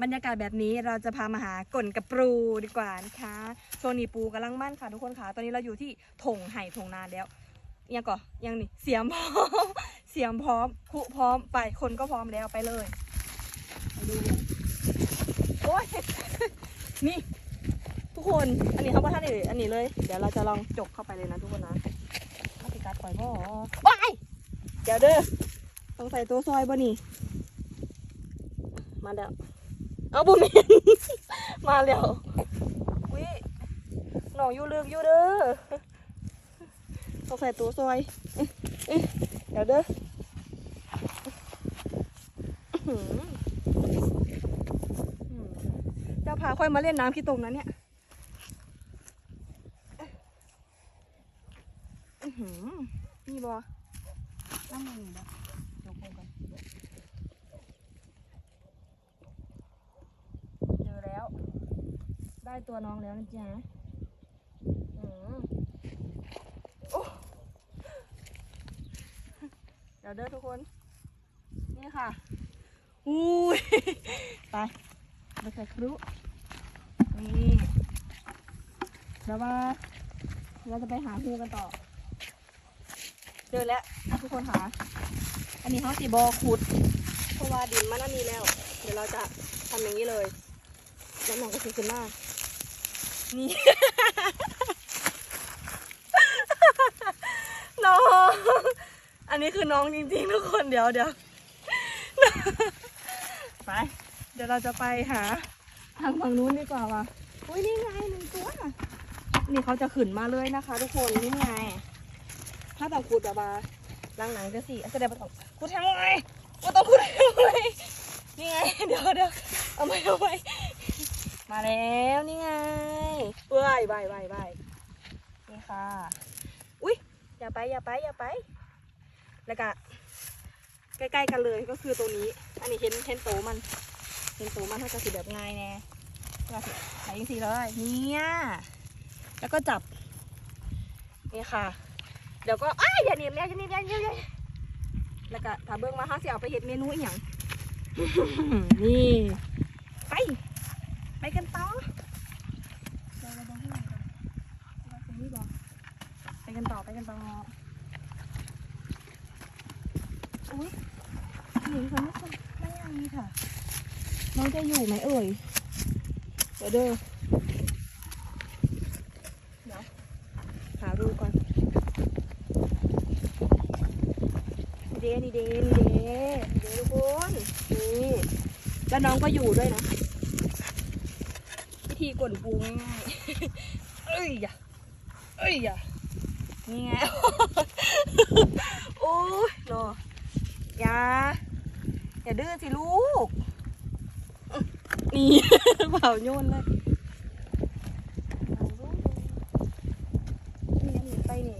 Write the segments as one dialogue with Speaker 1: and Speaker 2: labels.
Speaker 1: บรรยากาศแบบนี้เราจะพามาหากลนกระปูดีกว่านะคะช่วงนี้ปูกำลังมั่นค่ะทุกคนค่ะ ตอนนี้เราอยู่ที่ถงไห่ถงนาแล้วยังก่อนยังนี่เสียมพร้อมเสียมพร้อมคุพร้อมไปคนก็พร้อมแล้วไปเลยไปดูโอ้ยนี่ ทุกคนอันนี้เขาว่าท่านเอ๋อันนี้เลย เดี๋ยวเราจะลองจกเข้าไปเลยนะทุกคนนะมาติกัดปล่อยบ่ว้ายเดี๋ยวเด้อต้องใส่ตัวซอยบ่นี่มาแล้ว เอาบุญเมนมาแล้ววิหน่องอยู่ลึกอยู่เด้อต้องใส่ตัวซอยเอ๊ะเอ๊ะเดี๋ยวเด้ออื้อหืออื้อหือเจ้าพาค่อยมาเล่นน้ำที่ตรงนั้นเนี่ยอื้อหือนี่บอน้ำมันนี่บอยกมือก่อน เจอแล้ว ได้ตัวน้องแล้วนะจ๊ะเดี๋ยวเด้อทุกคน นี่ค่ะ อุ้ย ไปไปใส่ครุนี่เดี๋ยวว่าเราจะไปหาฮูกันต่อ เจอแล้วทุกคนค่ะ อันนี้เขาสีบอขุด เพราะว่าดินมันอันนี้แล้ว เดี๋ยวเราจะทำอย่างนี้เลย แล้วน้องก็คือขึ้นมา นี่ น้อง อันนี้คือน้องจริงๆทุกคนเดี๋ยวเดี๋ยวไป เดี๋ยวเราจะไปหา ทางฝั่งนู้นดีกว่าว่ะอุ้ยนี่ไงหนึ่งตัว นี่เขาจะขึ้นมาเลยนะคะ ทุกคนนี่ไง ถ้าต้องขุดแบบว่าล้างหนังจะสิแสดงว่าต้องขุดทำไงว่าต้องขุดทำไงนี่ไง เดี๋ยวเดี๋ยวเอาไปเอาไป มาแล้วนี่ไงเอ้ยบายบายบายนี่ค่ะ อุ้ยอย่าไปอย่าไปอย่าไป แล้วก็ใกล้ๆกันเลยก็คือตัวนี้ อันนี้เห็นเห็นโตมัน เห็นโตมันถ้าจะสีแบบง่ายแน่ก็สิใส่ยังสีเลยเนี่ยแล้วก็จับนี่ค่ะ เดี๋ยวก็อ้ายอย่าหนีบแล้วอย่าหนีบแล้วอย่าหนีบแล้วแล้วก็ถ้าเบิ้งมาเขาสิเอาไปเห็ดเมนูอหย่างนี่ ไป ไปกันต่อเราเราต้องให้หน่อยก่อนเราตรงนี้บอกไป กันต่อไปกันต่ออุ้ยหนีคนไม่คนไม่ยังนี่ค่ะ น้องจะอยู่ไหมเอ่ย เดี๋ยวเด้อเดี๋ยวหาดูก่อนเดนี่เดนี่เดนี่เดนทุกคนนี่แล้วน้องก็อยู่ด้วยนะวิธีกดปูง่ายเอ้ยอย่าเอ้ยอย่า นี่ไง โอ้ยรออย่า อย่าดื้อสิลูก นี่เผาโยนเลยนี่ไงหนีไปนี่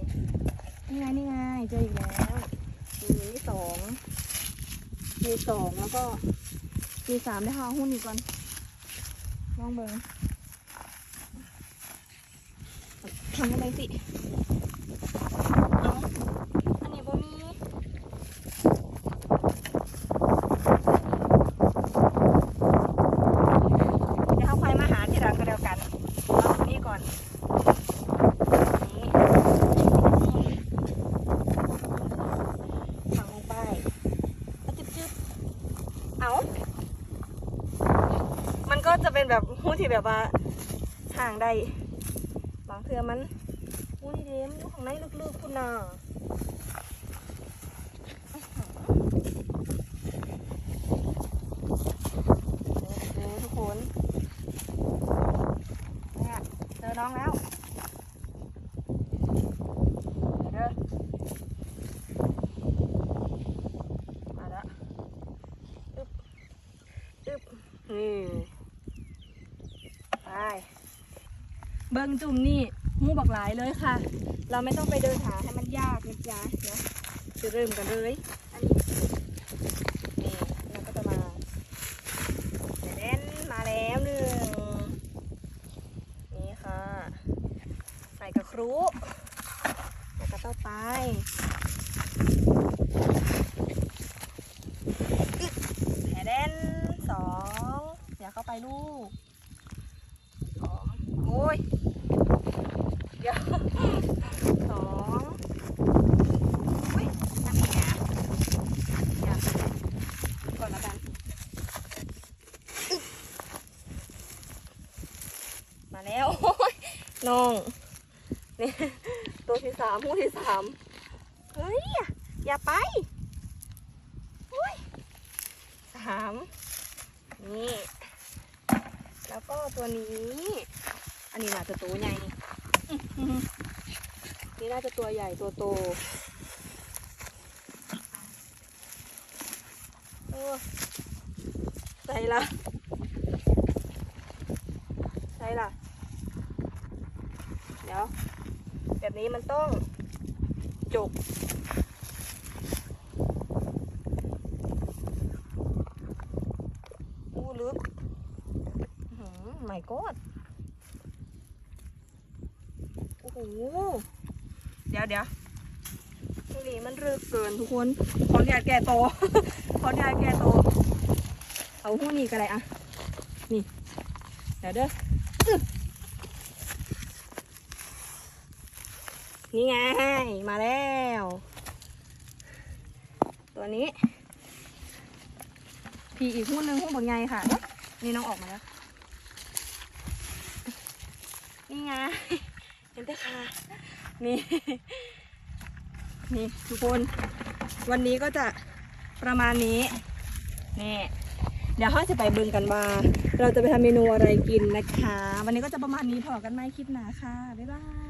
Speaker 1: นี่ไงนี่ไงเจออีกแล้วมีสองมีสองแล้วก็มีสามได้ห้าหุ้นอีกก่อนลองเบิ่งทำอะไรสิเอาอันนี้บ่มีเดี๋ยวเขาค่อยมาหาที่ร้านก็เดียวกันเอาตรงนี้ก่อนนี่ฝังลงไปเอาจึ๊บจึ๊บเอา มันก็จะเป็นแบบหู ที่แบบว่าห่างได้บางเทือมันหูนี่เด้มอยู่ข้างในลึกๆคุณน่ะเดี๋ยวทุกคนเนี่ยเจอน้องแล้วเด้อมาล้วอึ๊บอึ๊บนี่ เบิ้งจุ่มนี่มูบอกหลายเลยค่ะ เราไม่ต้องไปเดินหาให้มันยากนะจ๊ะเนาะจะเริ่มกันเลยอันนี้นี่เราก็จะมาแด่นมาแล้วหนึ่งนี่ค่ะ ใส่กระครูแล้วก็ต่อไปอึ๊ดแผ่เด่นสองเดี๋ยว ลูกสองโอ้ย เดี๋ยวสองอุ้ยน้ำเหียเดี๋ยวก่อนละกันอึ๊บมาแล้ว โอ้ย น้องนี่ตัวที่สามหูที่สามเฮ้ย อย่าไปอุ้ยสามนี่ แล้วก็ตัวนี้ อันนี้น่าจะตัวใหญ่ นี่น่าจะตัวใหญ่ตัวโตเออใส่ละใส่ละ ดี๋ยวแบบนี้มันต้องจุกอู้ลึกไม่กอดโอ้โหเดี๋ยวเดี๋ยวตรงนี้มันลึกเกินทุกคนขอนุญาตแก่โตขอนุญาตแก่โต เอาหู้นี่ก็ได้อะนี่ เดี๋ยวเด้ออึ๊บ นี่ไง มาแล้ว ตัวนี้ พีอีกหุ้นหนึ่งหุ้นบนไงค่ะ นี่น้องออกมาแล้ว นี่ไง เห็นแต่ค่ะนี่ นี่ทุกคน วันนี้ก็จะประมาณนี้ นี่เดี๋ยวเขาจะไปเบิ่งกันว่า เราจะไปทำเมนูอะไรกินนะคะ วันนี้ก็จะประมาณนี้พอกันไหมคลิปหนาค่ะ บ๊ายบาย